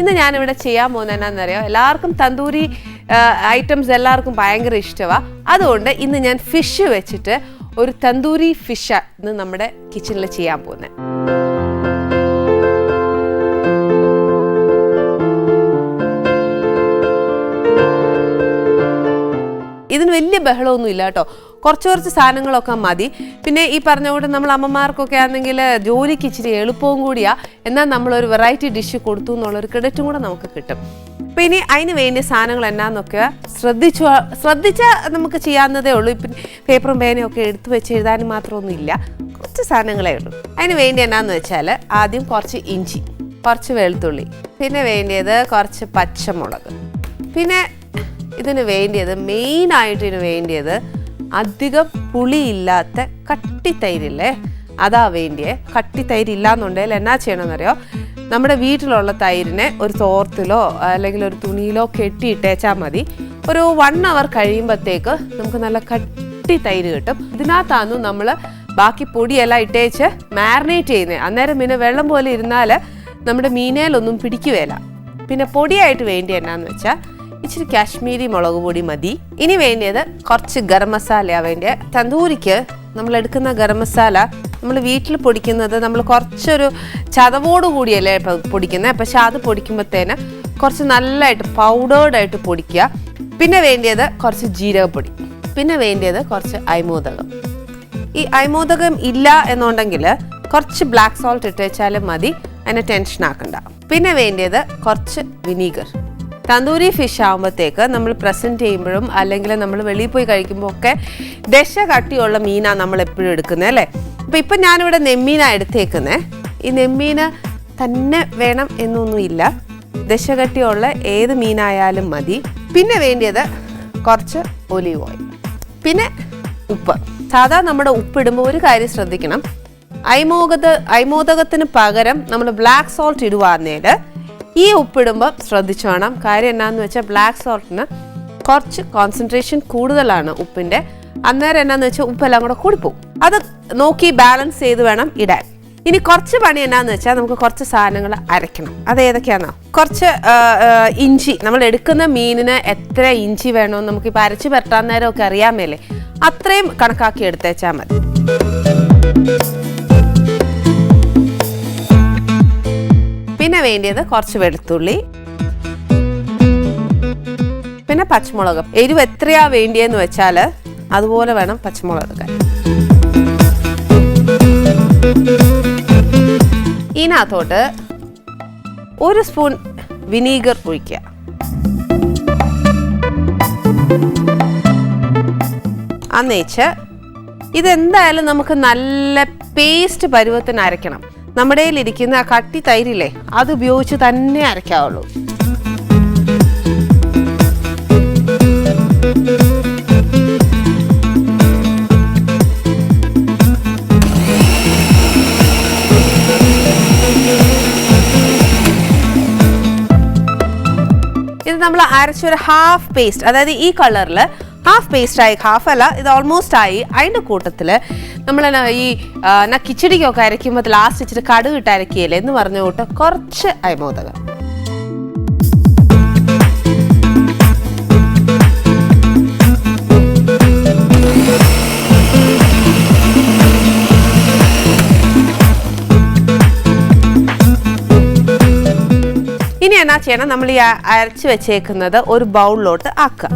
ഇന്ന് ഞാനിവിടെ ചെയ്യാൻ പോകുന്നത് എന്നാണെന്നറിയോ? എല്ലാവർക്കും തന്തൂരി ഐറ്റംസ് എല്ലാവർക്കും ഭയങ്കര ഇഷ്ടമാണ് അതുകൊണ്ട് ഇന്ന് ഞാൻ ഫിഷ് വെച്ചിട്ട് ഒരു തന്തൂരി ഫിഷ് ഇന്ന് നമ്മുടെ കിച്ചണിൽ ചെയ്യാൻ പോകുന്നത് ഇതിന് വലിയ ബഹളമൊന്നും ഇല്ല കേട്ടോ. കുറച്ച് കുറച്ച് സാധനങ്ങളൊക്കെ മതി. പിന്നെ ഈ പറഞ്ഞ കൊണ്ട് നമ്മൾ അമ്മമാർക്കൊക്കെ ആണെങ്കിൽ ജോലിക്ക് ഇച്ചിരി എളുപ്പവും കൂടിയാ. എന്നാൽ നമ്മളൊരു വെറൈറ്റി ഡിഷ് കൊടുത്തു എന്നുള്ളൊരു ക്രെഡിറ്റും കൂടെ നമുക്ക് കിട്ടും. അപ്പം ഇനി അതിന് വേണ്ടിയ സാധനങ്ങൾ എന്നാന്നൊക്കെ ശ്രദ്ധിച്ചു ശ്രദ്ധിച്ചാൽ നമുക്ക് ചെയ്യാവുന്നതേ ഉള്ളൂ. ഇപ്പം പേപ്പറും പേനയും ഒക്കെ എടുത്തു വെച്ച് എഴുതാനും മാത്രമൊന്നും ഇല്ല കുറച്ച് സാധനങ്ങളേ ഉള്ളൂ. അതിന് വേണ്ടി എന്നാന്ന് വെച്ചാൽ ആദ്യം കുറച്ച് ഇഞ്ചി കുറച്ച് വെളുത്തുള്ളി പിന്നെ വേണ്ടിയത് കുറച്ച് പച്ചമുളക്. പിന്നെ ഇതിന് വേണ്ടിയത് മെയിനായിട്ട് ഇതിന് വേണ്ടിയത് അധികം പുളിയില്ലാത്ത കട്ടിത്തൈരില്ലേ? അതാ വേണ്ടിയേ. കട്ടിത്തൈര് ഇല്ലാന്നുണ്ടെങ്കിൽ എന്നാ ചെയ്യണമെന്നറിയോ? നമ്മുടെ വീട്ടിലുള്ള തൈരിനെ ഒരു തോർത്തിലോ അല്ലെങ്കിൽ ഒരു തുണിയിലോ കെട്ടിയിട്ടേച്ചാൽ മതി. ഒരു വൺ അവർ കഴിയുമ്പോഴത്തേക്ക് നമുക്ക് നല്ല കട്ടി തൈര് കിട്ടും. ഇതിനകത്താണ് നമ്മൾ ബാക്കി പൊടിയെല്ലാം ഇട്ടേച്ച് മാരിനേറ്റ് ചെയ്യുന്നത് അന്നേരം പിന്നെ വെള്ളം പോലെ ഇരുന്നാൽ നമ്മുടെ മീനേലൊന്നും പിടിക്കുകയില്ല പിന്നെ പൊടിയായിട്ട് വേണ്ടി എന്നാന്ന് വെച്ചാൽ ഇച്ചിരി കാശ്മീരി മുളക് പൊടി മതി. ഇനി വേണ്ടത് കുറച്ച് ഗരം മസാല വേണ്ടിയ. തന്തൂരിക്ക് നമ്മൾ എടുക്കുന്ന ഗരം മസാല നമ്മൾ വീട്ടിൽ പൊടിക്കുന്നത് നമ്മൾ കുറച്ചൊരു ചതവോട് കൂടിയല്ലേ പൊടിക്കുന്നത്. പക്ഷെ അത് പൊടിക്കുമ്പോഴത്തേന് കുറച്ച് നല്ലതായിട്ട് പൗഡേർഡായിട്ട് പൊടിക്കുക. പിന്നെ വേണ്ടിയത് കുറച്ച് ജീരകപ്പൊടി. പിന്നെ വേണ്ടിയത് കുറച്ച് അയമോദകം. ഈ അയമോദകം ഇല്ല എന്നുണ്ടെങ്കിൽ കുറച്ച് ബ്ലാക്ക് സോൾട്ട് ഇട്ട് വെച്ചാലും മതി. അതിനെ ടെൻഷൻ ആക്കണ്ട. പിന്നെ വേണ്ടിയത് കുറച്ച് വിനീഗർ തന്തൂരി ഫിഷ് ആകുമ്പോഴത്തേക്ക് നമ്മൾ പ്രസന്റ് ചെയ്യുമ്പോഴും അല്ലെങ്കിൽ നമ്മൾ വെളിയിൽ പോയി കഴിക്കുമ്പോൾ ഒക്കെ ദശ കട്ടിയുള്ള മീനാണ് നമ്മൾ എപ്പോഴും എടുക്കുന്നത് അല്ലേ? അപ്പോൾ ഇപ്പം ഞാനിവിടെ നെമ്മീനാണ് എടുത്തേക്കുന്നത് ഈ നെമ്മീന് തന്നെ വേണം എന്നൊന്നുമില്ല ദശ കട്ടിയുള്ള ഏത് മീനായാലും മതി. പിന്നെ വേണ്ടിയത് കുറച്ച് ഒലിവ് ഓയിൽ. പിന്നെ ഉപ്പ്. സാധാ നമ്മുടെ ഉപ്പിടുമ്പോൾ ഒരു കാര്യം ശ്രദ്ധിക്കണം. ഐമോകത ഐമോദകത്തിന് പകരം നമ്മൾ ബ്ലാക്ക് സോൾട്ട് ഇടുവാന്നേൽ ഈ ഉപ്പിടുമ്പോൾ ശ്രദ്ധിച്ചു വേണം. കാര്യം എന്നാന്ന് വെച്ചാൽ ബ്ലാക്ക് സോൾട്ടിന് കുറച്ച് കോൺസെൻട്രേഷൻ കൂടുതലാണ് ഉപ്പിന്റെ അന്നേരം എന്നാന്ന് വെച്ചാൽ ഉപ്പെല്ലാം കൂടെ കൂടിപ്പോവും. അത് നോക്കി ബാലൻസ് ചെയ്ത് വേണം ഇടാൻ. ഇനി കുറച്ച് പണി എന്നാന്ന് വെച്ചാൽ നമുക്ക് കുറച്ച് സാധനങ്ങൾ അരയ്ക്കണം. അത് ഏതൊക്കെയാണോ കുറച്ച് ഇഞ്ചി. നമ്മൾ എടുക്കുന്ന മീനിന് എത്ര ഇഞ്ചി വേണമെന്ന് നമുക്ക് ഇപ്പോൾ അരച്ച് പെരട്ടാൻ നേരം ഒക്കെ അറിയാൻ മേലേ. അത്രയും കണക്കാക്കി എടുത്തേച്ചാൽ മതി. പിന്നെ വേണ്ടിയത് കുറച്ച് വെളുത്തുള്ളി പിന്നെ പച്ചമുളക്. എരിവ് എത്രയാ വേണ്ടിയെന്ന് വെച്ചാൽ അതുപോലെ വേണം പച്ചമുളക് എടുക്കാൻ ഇതിനകത്തോട്ട് ഒരു സ്പൂൺ വിനീഗർ ഒഴിക്കുക. അന്നേച്ച് ഇതെന്തായാലും നമുക്ക് നല്ല പേസ്റ്റ് പരുവത്തിന് അരയ്ക്കണം. നമ്മുടെ ഇരിക്കുന്ന ആ കട്ടി തൈരില്ലേ അത് ഉപയോഗിച്ച് തന്നെ അരയ്ക്കാവുള്ളൂ. ഇത് നമ്മൾ അരച്ചൊരു ഹാഫ് പേസ്റ്റ് അതായത് ഈ കളറിൽ ഹാഫ് പേസ്റ്റ് ആയി ഹാഫ് അല്ല ഇത് ഓൾമോസ്റ്റ് ആയി. അതിന്റെ കൂട്ടത്തിൽ നമ്മൾ ഈ എന്നാ കിച്ചടിക്കൊക്കെ അരയ്ക്കുമ്പോൾ ലാസ്റ്റ് ഇച്ചിരി കടുക് ഇട്ട് അരക്കിയല്ലേ എന്ന് പറഞ്ഞ കൂട്ട് കുറച്ച് അയമോദകം. ഇനി എന്നാ ചെയ്യണം? നമ്മൾ ഈ അരച്ച് വെച്ചേക്കുന്നത് ഒരു ബൗളിലോട്ട് ആക്കുക.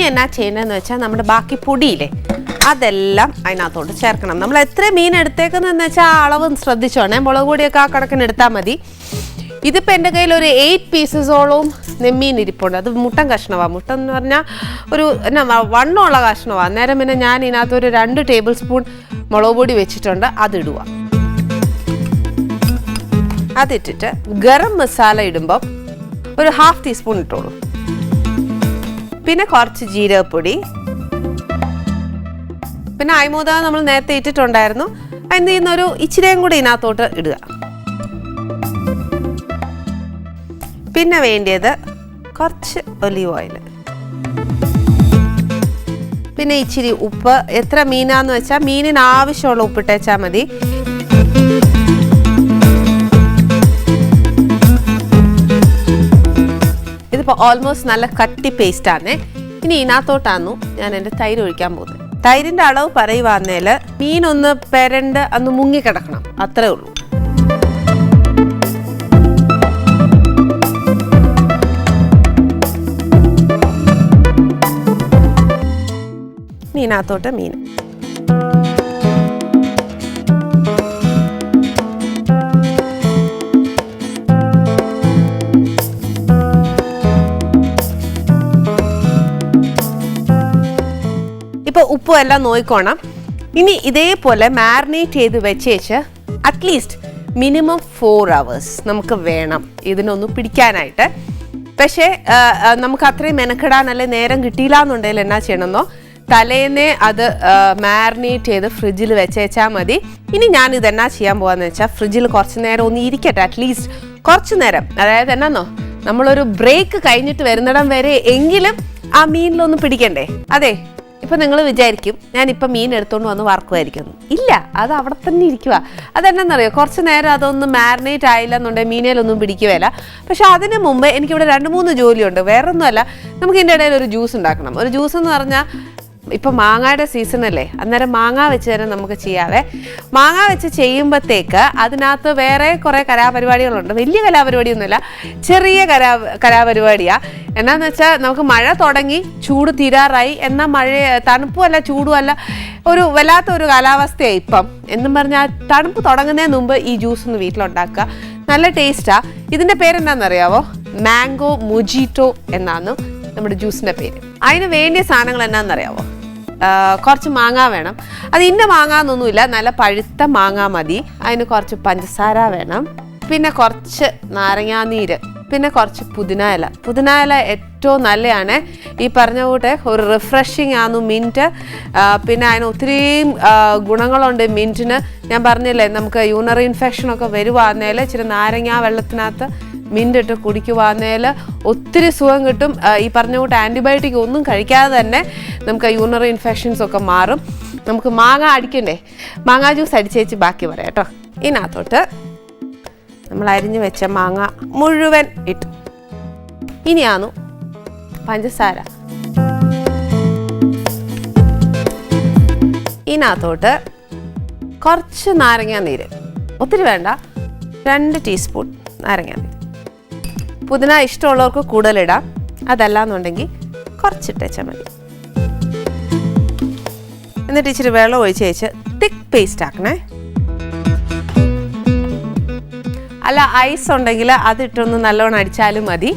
ഇനി എന്നാ ചെയ്യണമെന്ന് വെച്ചാൽ നമ്മുടെ ബാക്കി പൊടിയില്ലേ അതെല്ലാം അതിനകത്തോട്ട് ചേർക്കണം. നമ്മൾ എത്ര മീൻ എടുത്തേക്കുന്നതെന്ന് വെച്ചാൽ ആ അളവ് ശ്രദ്ധിച്ചോണേ. മുളക് പൊടിയൊക്കെ ആ കണക്കിന് എടുത്താൽ മതി. ഇതിപ്പോൾ എന്റെ കയ്യിൽ ഒരു എയ്റ്റ് പീസസോളവും നെമ്മീൻ ഇരിപ്പുണ്ട്. അത് മുട്ടൻ കഷ്ണമാണ് മുട്ടൻ എന്ന് പറഞ്ഞാൽ ഒരു എന്നാ വണ്ണമുള്ള കഷ്ണമാണ് അന്നേരം പിന്നെ ഞാൻ ഇതിനകത്ത് ഒരു രണ്ട് ടേബിൾ സ്പൂൺ മുളക് പൊടി വെച്ചിട്ടുണ്ട്. അതിടുക അതിട്ടിട്ട് ഗരം മസാല ഇടുമ്പം ഒരു ഹാഫ് ടീസ്പൂൺ ഇട്ടോളൂ. പിന്നെ കുറച്ച് ജീരകപ്പൊടി. പിന്നെ അയ്മൂത നമ്മൾ നേരത്തെ ഇട്ടിട്ടുണ്ടായിരുന്നു. എന്ത് ചെയ്യുന്ന ഒരു ഇച്ചിരിയും കൂടി ഇതിനകത്തോട്ട് ഇടുക. പിന്നെ വേണ്ടിയത് കുറച്ച് ഒലീവ് ഓയിൽ. പിന്നെ ഇച്ചിരി ഉപ്പ്. എത്ര മീനാന്ന് വെച്ചാൽ മീനിന് ആവശ്യമുള്ള ഉപ്പിട്ടേച്ചാൽ മതി. ഇതിപ്പോൾ ഓൾമോസ്റ്റ് നല്ല കട്ടി പേസ്റ്റ് ആണേ ഇനി ഇതിനകത്തോട്ടാന്നു ഞാൻ എന്റെ തൈര് ഒഴിക്കാൻ പോകുന്നത്. തൈരിന്റെ അളവ് പറയുവാന്നേൽ മീനൊന്ന് പെരണ്ട് അന്ന് മുങ്ങിക്കിടക്കണം. അത്രേ ഉള്ളൂ. മീനകത്തോട്ട് മീൻ. ഉപ്പും എല്ലാം നോക്കിക്കോണം ഇനി ഇതേപോലെ മാരിനേറ്റ് ചെയ്ത് വെച്ചേച്ച് at least minimum four hours നമുക്ക് വേണം ഇതിനൊന്ന് പിടിക്കാനായിട്ട്. പക്ഷേ നമുക്ക് അത്രയും മെനക്കെടാനല്ലേ നേരം കിട്ടിയില്ല എന്നുണ്ടെങ്കിൽ എന്നാ ചെയ്യണമെന്നോ? തലേന്നെ അത് മാരിനേറ്റ് ചെയ്ത് ഫ്രിഡ്ജിൽ വെച്ചേച്ചാൽ മതി. ഇനി ഞാൻ ഇത് എന്നാ ചെയ്യാൻ പോകാന്ന് വെച്ചാൽ ഫ്രിഡ്ജിൽ കുറച്ച് നേരം ഒന്ന് ഇരിക്കട്ടെ അറ്റ്ലീസ്റ്റ് കുറച്ച് നേരം. അതായത് എന്നാന്നോ? നമ്മളൊരു ബ്രേക്ക് കഴിഞ്ഞിട്ട് വരുന്നിടം വരെ എങ്കിലും ആ മീനിലൊന്ന് പിടിക്കണ്ടേ? അതെ ഇപ്പൊ നിങ്ങൾ വിചാരിക്കും ഞാനിപ്പം മീൻ എടുത്തുകൊണ്ട് വന്ന് വറക്കുമായിരിക്കും ഇല്ല അത് അവിടെ തന്നെ ഇരിക്കുക അതെന്നറിയോ കുറച്ച് നേരം അതൊന്ന് മാരിനേറ്റ് ആയില്ല എന്നുണ്ടെങ്കിൽ മീനയിലൊന്നും പിടിക്കുകയില്ല. പക്ഷെ അതിന് മുമ്പ് എനിക്കിവിടെ രണ്ട് മൂന്ന് ജോലിയുണ്ട്. വേറൊന്നുമല്ല നമുക്ക് ഇതിന്റെ ഇടയിൽ ഒരു ജ്യൂസ് ഉണ്ടാക്കണം. ഒരു ജ്യൂസ് എന്ന് പറഞ്ഞാൽ ഇപ്പം മാങ്ങയുടെ സീസൺ അല്ലേ? അന്നേരം മാങ്ങ വെച്ച് തന്നെ നമുക്ക് ചെയ്യാവേ. മാങ്ങ വെച്ച് ചെയ്യുമ്പോഴത്തേക്ക് അതിനകത്ത് വേറെ കുറേ കലാപരിപാടികളുണ്ട്. വലിയ കലാപരിപാടിയൊന്നുമില്ല. ചെറിയ കലാ കലാപരിപാടിയാണ് എന്നാന്ന് വെച്ചാൽ നമുക്ക് മഴ തുടങ്ങി ചൂട് തീരാറായി. എന്നാൽ മഴ തണുപ്പുമല്ല ചൂടുമല്ല ഒരു വല്ലാത്ത ഒരു കാലാവസ്ഥയാണ് ഇപ്പം. എന്നും പറഞ്ഞാൽ തണുപ്പ് തുടങ്ങുന്നതിന് മുമ്പ് ഈ ജ്യൂസ് ഒന്ന് വീട്ടിലുണ്ടാക്കുക. നല്ല ടേസ്റ്റാണ് ഇതിന്റെ പേരെന്താണെന്നറിയാവോ മാംഗോ മുജീറ്റോ എന്നാണ് നമ്മുടെ ജ്യൂസിന്റെ പേര്. അതിന് വേണ്ടിയ സാധനങ്ങൾ എന്നാണെന്നറിയാവോ ആ, കുറച്ച് മാങ്ങ വേണം. അത് ഇന്ന മാങ്ങ എന്നൊന്നുമില്ല നല്ല പഴുത്ത മാങ്ങ മതി. അതിന് കുറച്ച് പഞ്ചസാര വേണം. പിന്നെ കുറച്ച് നാരങ്ങാനീര് പിന്നെ കുറച്ച് പുതിന ഇല. പുതിന ഇല ഏറ്റവും നല്ലതാണ് ഈ പറഞ്ഞ കൂട്ടെ ഒരു റിഫ്രഷിങ് ആണ് മിന്റ് പിന്നെ അതിന് ഒത്തിരിയും ഗുണങ്ങളുണ്ട് മിന്റിന് ഞാൻ പറഞ്ഞില്ലേ നമുക്ക് യൂണറി ഇൻഫെക്ഷനൊക്കെ വരുവാന്നേൽ ഇച്ചിരി നാരങ്ങ വെള്ളത്തിനകത്ത് മിന്റിട്ട് കുടിക്കുവാന്നേൽ ഒത്തിരി സുഖം കിട്ടും. ഈ പറഞ്ഞ കൂട്ട് ആന്റിബയോട്ടിക് ഒന്നും കഴിക്കാതെ തന്നെ നമുക്ക് യൂണറി ഇൻഫെക്ഷൻസ് ഒക്കെ മാറും. നമുക്ക് മാങ്ങ അടിക്കണ്ടേ? മാങ്ങ ജ്യൂസ് അടിച്ചേച്ച് ബാക്കി പറയാം കേട്ടോ. ഇതിനകത്തോട്ട് നമ്മൾ അരിഞ്ഞു വെച്ച മാങ്ങ മുഴുവൻ ഇട്ടു. ഇനിയാന്നു പഞ്ചസാര. ഇതിനകത്തോട്ട് കുറച്ച് നാരങ്ങ നീര്. ഒത്തിരി വേണ്ട രണ്ട് ടീസ്പൂൺ നാരങ്ങ നീര്. പുതിന ഇഷ്ടമുള്ളവർക്ക് കൂടുതലിടാം. അതല്ല എന്നുണ്ടെങ്കിൽ കുറച്ചിട്ടേച്ചാൽ മതി. എന്നിട്ട് ഇച്ചിരി വെള്ളം ഒഴിച്ച് വെച്ച് തിക്ക് പേസ്റ്റ് ആക്കണേ. അല്ല ഐസ് ഉണ്ടെങ്കിൽ അതിട്ടൊന്ന് നല്ലോണം അടിച്ചാലും മതി.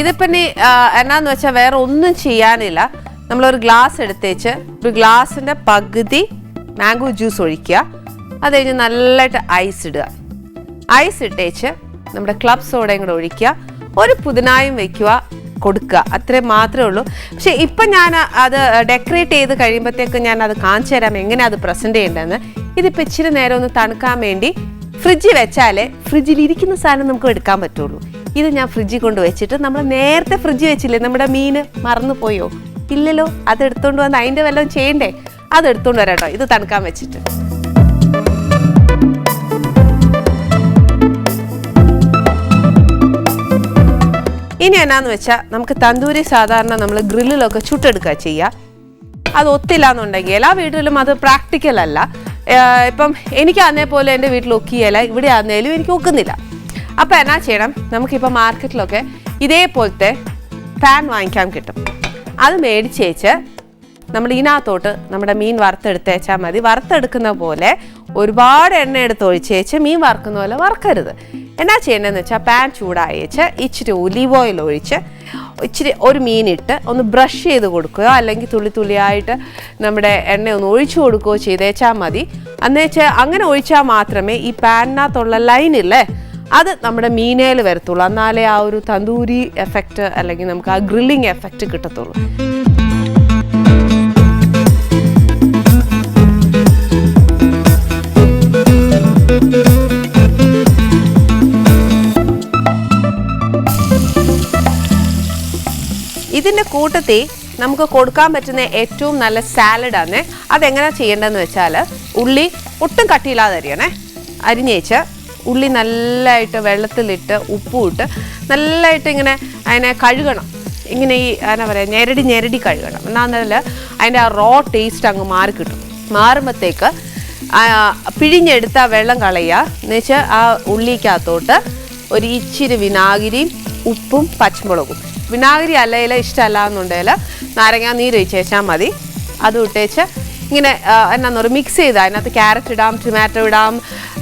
ഇതിപ്പിന്നെ എന്നാന്ന് വെച്ചാൽ വേറെ ഒന്നും ചെയ്യാനില്ല. നമ്മളൊരു ഗ്ലാസ് എടുത്തേച്ച് ഒരു ഗ്ലാസിന്റെ പകുതി മാംഗോ ജ്യൂസ് ഒഴിക്കുക. അത് കഴിഞ്ഞ് നല്ലതായിട്ട് ഐസ് ഇടുക. ഐസ് ഇട്ടേച്ച് നമ്മുടെ ക്ലബ് സോഡയും കൂടെ ഒഴിക്കുക. ഒരു പുതിനായും വെക്കുക. കൊടുക്കുക. അത്രേ മാത്രമേ ഉള്ളൂ. പക്ഷേ ഇപ്പം ഞാൻ അത് ഡെക്കറേറ്റ് ചെയ്ത് കഴിയുമ്പോഴത്തേക്ക് ഞാൻ അത് കാണിച്ചു തരാം. എങ്ങനെ അത് പ്രസന്റ് ചെയ്യേണ്ടതെന്ന്. ഇതിപ്പോൾ ഇച്ചിരി നേരം ഒന്ന് തണുക്കാൻ വേണ്ടി ഫ്രിഡ്ജിൽ വെച്ചാലേ ഫ്രിഡ്ജിൽ ഇരിക്കുന്ന സാധനം നമുക്ക് എടുക്കാൻ പറ്റുള്ളൂ. ഇത് ഞാൻ ഫ്രിഡ്ജിൽ കൊണ്ട് വെച്ചിട്ട് നമ്മൾ നേരത്തെ ഫ്രിഡ്ജ് വെച്ചില്ലേ നമ്മുടെ മീൻ മറന്നു പോയോ? ഇല്ലല്ലോ. അത് എടുത്തുകൊണ്ട് വന്ന് അതിന്റെ വല്ലതും ചെയ്യണ്ടേ? അത് എടുത്തുകൊണ്ട് കേട്ടോ ഇത് തണുക്കാൻ വെച്ചിട്ട്. ഇനി എന്നാന്ന് വെച്ചാൽ നമുക്ക് തന്തൂരി സാധാരണ നമ്മൾ ഗ്രില്ലിലൊക്കെ ചുട്ടെടുക്കുക ചെയ്യുക അത് ഒത്തില്ല എന്നുണ്ടെങ്കിൽ എല്ലാ വീട്ടിലും അത് പ്രാക്ടിക്കൽ അല്ല. ഇപ്പം എനിക്ക് അതേ പോലെ എന്റെ വീട്ടിൽ ഒക്കിയല്ല ഇവിടെ ആന്നേലും എനിക്ക് ഒക്കുന്നില്ല. അപ്പം എന്നാ ചെയ്യണം? നമുക്കിപ്പോൾ മാർക്കറ്റിലൊക്കെ ഇതേപോലത്തെ പാൻ വാങ്ങിക്കാൻ കിട്ടും. അത് മേടിച്ചേച്ച് നമ്മൾ ഇതിനകത്തോട്ട് നമ്മുടെ മീൻ വറുത്തെടുത്തേച്ചാൽ മതി. വറുത്തെടുക്കുന്ന പോലെ ഒരുപാട് എണ്ണ എടുത്ത് ഒഴിച്ചേച്ച് മീൻ വറുക്കുന്ന പോലെ വറുക്കരുത്. എന്നാ ചെയ്യേണ്ടതെന്ന് വെച്ചാൽ പാൻ ചൂടായേച്ച് ഇച്ചിരി ഒലീവ് ഓയിൽ ഒഴിച്ച് ഇച്ചിരി ഒരു മീനിട്ട് ഒന്ന് ബ്രഷ് ചെയ്ത് കൊടുക്കുകയോ അല്ലെങ്കിൽ തുള്ളി തുള്ളിയായിട്ട് നമ്മുടെ എണ്ണ ഒന്ന് ഒഴിച്ചു കൊടുക്കുകയോ ചെയ്തേച്ചാൽ മതി. അന്നേച്ച് അങ്ങനെ ഒഴിച്ചാൽ മാത്രമേ ഈ പാനിനകത്തുള്ള ലൈനില്ലേ അത് നമ്മുടെ മീനയിൽ വരത്തുള്ളൂ. എന്നാലേ ആ ഒരു തന്തൂരി എഫക്റ്റ് അല്ലെങ്കിൽ നമുക്ക് ആ ഗ്രില്ലിംഗ് എഫക്റ്റ് കിട്ടത്തുള്ളൂ. ഇതിന്റെ കൂട്ടത്തിൽ നമുക്ക് കൊടുക്കാൻ പറ്റുന്ന ഏറ്റവും നല്ല സാലഡാണ് അതെങ്ങനെ ചെയ്യേണ്ടതെന്ന് വെച്ചാൽ ഉള്ളി ഒട്ടും കട്ടിയില്ലാതെ അരിയണേ. അരിഞ്ഞേച്ച് ഉള്ളി നല്ലതായിട്ട് വെള്ളത്തിലിട്ട് ഉപ്പും ഇട്ട് നല്ലതായിട്ട് ഇങ്ങനെ അതിനെ കഴുകണം. ഇങ്ങനെ ഈ എന്നാ പറയുക ഞെരടി ഞെരടി കഴുകണം. എന്നാന്നല്ല അതിന്റെ ആ റോ ടേസ്റ്റ് അങ്ങ് മാറി കിട്ടും. മാറുമ്പോഴത്തേക്ക് പിഴിഞ്ഞെടുത്ത വെള്ളം കളയുക. എന്നുവെച്ചാൽ ആ ഉള്ളിക്കകത്തോട്ട് ഒരു ഇച്ചിരി വിനാഗിരിയും ഉപ്പും പച്ചമുളകും. വിനാഗിരി അല്ലെങ്കിൽ ഇഷ്ടമല്ല എന്നുണ്ടെങ്കിൽ നാരങ്ങാ നീര് ഒഴിച്ചേച്ചാൽ മതി. അത് ഇട്ടേച്ച് ഇങ്ങനെ എന്നാന്ന് പറയുക മിക്സ് ചെയ്താൽ അതിനകത്ത് ക്യാരറ്റ് ഇടാം ടൊമാറ്റോ ഇടാം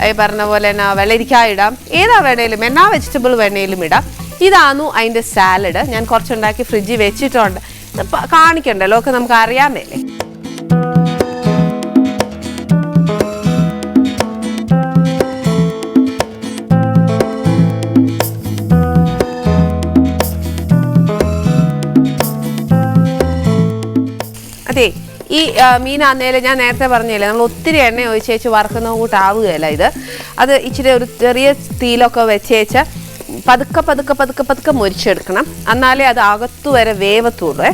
ഈ പറഞ്ഞ പോലെ തന്നെ വെള്ളരിക്ക ഇടാം. ഏതാ വേണേലും എന്നാ വെജിറ്റബിൾ വേണേലും ഇടാം. ഇതാണ് അതിന്റെ സാലഡ് ഞാൻ കുറച്ചുണ്ടാക്കി ഫ്രിഡ്ജിൽ വെച്ചിട്ടുണ്ട്. കാണിക്കണ്ടല്ലോ ഒക്കെ നമുക്ക് അറിയാൻ മേലേ. ഈ മീനാന്നേലും ഞാൻ നേരത്തെ പറഞ്ഞില്ലേ നമ്മൾ ഒത്തിരി എണ്ണ ഒഴിച്ചേച്ച് വറുക്കുന്ന കൂട്ടാവുകയല്ല ഇത്. അത് ഇച്ചിരി ഒരു ചെറിയ തീലൊക്കെ വെച്ചേച്ച് പതുക്കെ പതുക്കെ പതുക്കെ പതുക്കെ മുരിച്ചെടുക്കണം. എന്നാലേ അത് അകത്തു വരെ വേവത്തുള്ളൂ.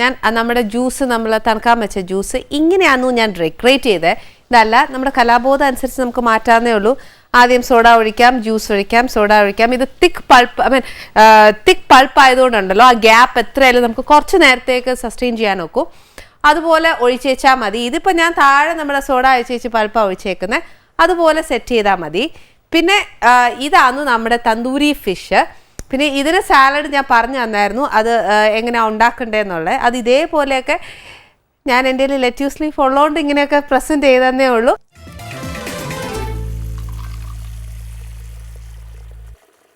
ഞാൻ നമ്മുടെ ജ്യൂസ് നമ്മൾ തണുക്കാൻ വെച്ച ജ്യൂസ് ഇങ്ങനെയാണെന്നു ഞാൻ ഡെക്കറേറ്റ് ചെയ്തത് ഇതല്ല നമ്മുടെ കലാബോധം അനുസരിച്ച് നമുക്ക് മാറ്റാവുന്നേ ഉള്ളൂ. ആദ്യം സോഡ ഒഴിക്കാം ജ്യൂസ് ഒഴിക്കാം സോഡ ഒഴിക്കാം. ഇത് thick pulp I mean thick pulp ആയതുകൊണ്ടുണ്ടല്ലോ ആ ഗ്യാപ്പ് എത്രയായാലും നമുക്ക് കുറച്ച് നേരത്തേക്ക് സസ്റ്റെയിൻ ചെയ്യാൻ നോക്കും. അതുപോലെ ഒഴിച്ചേച്ചാൽ മതി. ഇതിപ്പോൾ ഞാൻ താഴെ നമ്മുടെ സോഡ ഒഴിച്ചേച്ച് പൾപ്പ ഒഴിച്ചേക്കുന്നത് അതുപോലെ സെറ്റ് ചെയ്താൽ മതി. പിന്നെ ഇതാണ് നമ്മുടെ തന്തൂരി ഫിഷ് പിന്നെ ഇതിന് സാലഡ് ഞാൻ പറഞ്ഞു തന്നായിരുന്നു. അത് എങ്ങനെയാണ് ഉണ്ടാക്കേണ്ടതെന്നുള്ളത് അത് ഇതേപോലെയൊക്കെ ഞാൻ എന്റെ ലെറ്റ്യൂസ് ലീഫ് ഉള്ളതുകൊണ്ട് ഇങ്ങനെയൊക്കെ പ്രസന്റ് ചെയ്തതന്നേ ഉള്ളൂ.